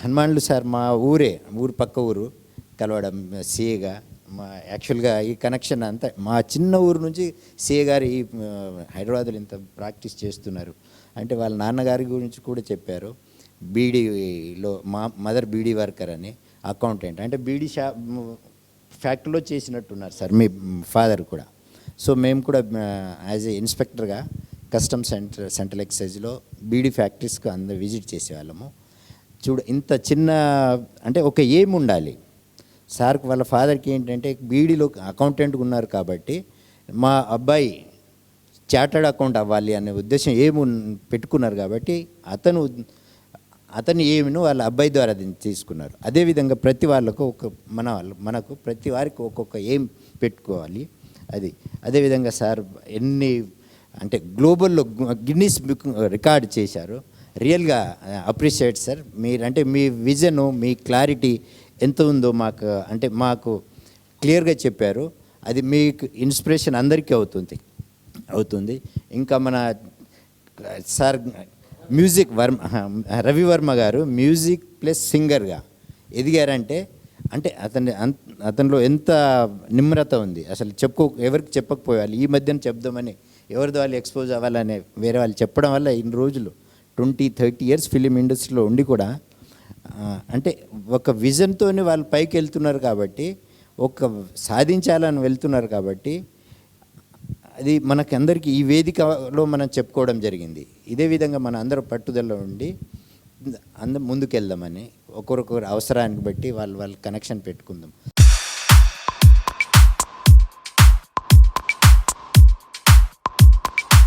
హనుమాన్లు sir మా ఊరే ఊరు పక్క ఊరు కలవడం సిఏగా మా యాక్చువల్గా ఈ కనెక్షన్ అంతా మా చిన్న ఊరు నుంచి సిఏ గారు ఈ హైదరాబాద్లో ఇంత ప్రాక్టీస్ చేస్తున్నారు. అంటే వాళ్ళ నాన్నగారి గురించి కూడా చెప్పారు. బీడీలో మా మదర్ బీడీ వర్కర్ అని అకౌంటెంట్ అంటే బీడీ షా ఫ్యాక్టరీలో చేసినట్టున్నారు సార్ మీ ఫాదర్ కూడా. సో మేము కూడా యాజ్ ఏ ఇన్స్పెక్టర్గా కస్టమ్ సెంటర్ సెంట్రల్ ఎక్సైజ్లో బీడీ ఫ్యాక్టరీస్కి అందరు విజిట్ చేసేవాళ్ళము. చూడు ఇంత చిన్న అంటే ఒక ఏం ఉండాలి. సార్కి వాళ్ళ ఫాదర్కి ఏంటంటే బీడీలో అకౌంటెంట్గా ఉన్నారు కాబట్టి మా అబ్బాయి చార్టర్డ్ అకౌంట్ అవ్వాలి అనే ఉద్దేశం ఏమి పెట్టుకున్నారు కాబట్టి అతను అతని ఏమిను వాళ్ళ అబ్బాయి ద్వారా దీన్ని తీసుకున్నారు. అదేవిధంగా ప్రతి వాళ్ళకు ఒక మన వాళ్ళు మనకు ప్రతి వారికి ఒక్కొక్క ఏం పెట్టుకోవాలి. అది అదేవిధంగా సార్ ఎన్ని అంటే గ్లోబల్లో గిన్నీస్ బుక్ రికార్డ్ చేశారు. రియల్గా అప్రిషియేట్ సార్. మీరు అంటే మీ విజన్ మీ క్లారిటీ ఎంత ఉందో మాకు అంటే మాకు క్లియర్గా చెప్పారు. అది మీకు ఇన్స్పిరేషన్ అందరికీ అవుతుంది అవుతుంది. ఇంకా మన సార్ మ్యూజిక్ వర్మ రవివర్మ గారు మ్యూజిక్ ప్లస్ సింగర్గా ఎదిగారంటే అంటే అతని అన్- అతనిలో ఎంత నిమ్రత ఉంది. అసలు చెప్పుకో ఎవరికి చెప్పకపోవాలి ఈ మధ్యన చెప్దామని ఎవరిది వాళ్ళు ఎక్స్పోజ్ అవ్వాలని వేరే వాళ్ళు చెప్పడం వల్ల ఇన్ని రోజులు ట్వంటీ థర్టీ ఇయర్స్ ఫిలిం ఇండస్ట్రీలో ఉండి కూడా అంటే ఒక విజన్తోనే వాళ్ళు పైకి వెళ్తున్నారు కాబట్టి ఒక సాధించాలని వెళ్తున్నారు కాబట్టి అది మనకందరికీ ఈ వేదికలో మనం చెప్పుకోవడం జరిగింది. ఇదే విధంగా మన అందరూ పట్టుదలలో ఉండి అందరం ముందుకెళ్దామని ఒకరొకరు అవసరానికి బట్టి వాళ్ళు వాళ్ళు కనెక్షన్ పెట్టుకుందాం.